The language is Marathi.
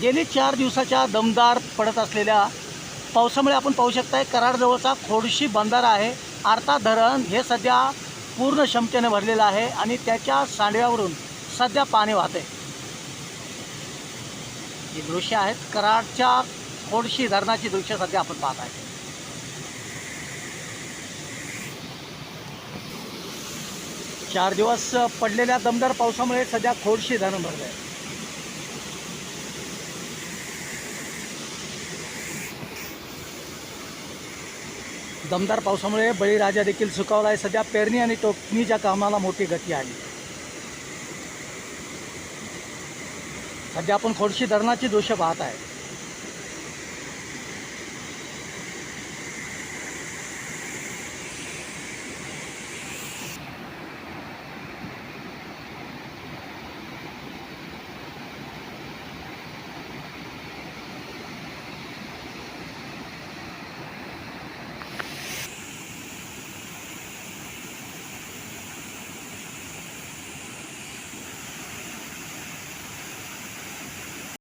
गेली चार दिवसाच्या दमदार पडत असलेल्या पावसामुळे आपण पाहू शकताय कराडजवळचा खोडशी बंधारा आहे. आर्ता धरण हे सध्या पूर्ण क्षमतेने भरलेलं आहे आणि त्याच्या सांडव्यावरून सध्या पाणी वाहते ही दृश्य आहेत कराडच्या खोडशी धरणाची दृश्य सध्या आपण पाहत आहे. चार दिवस पडलेल्या दमदार पावसामुळे सध्या खोडशी धरण भरलं आहे दमदार पावसामुळे बळीराजा देखील सुकावला आहे. सध्या पेरणी आणि टोकणीच्या कामाला मोठी गती आली. सध्या आपण खोडशी धरणाची दृश्य पाहत आहे.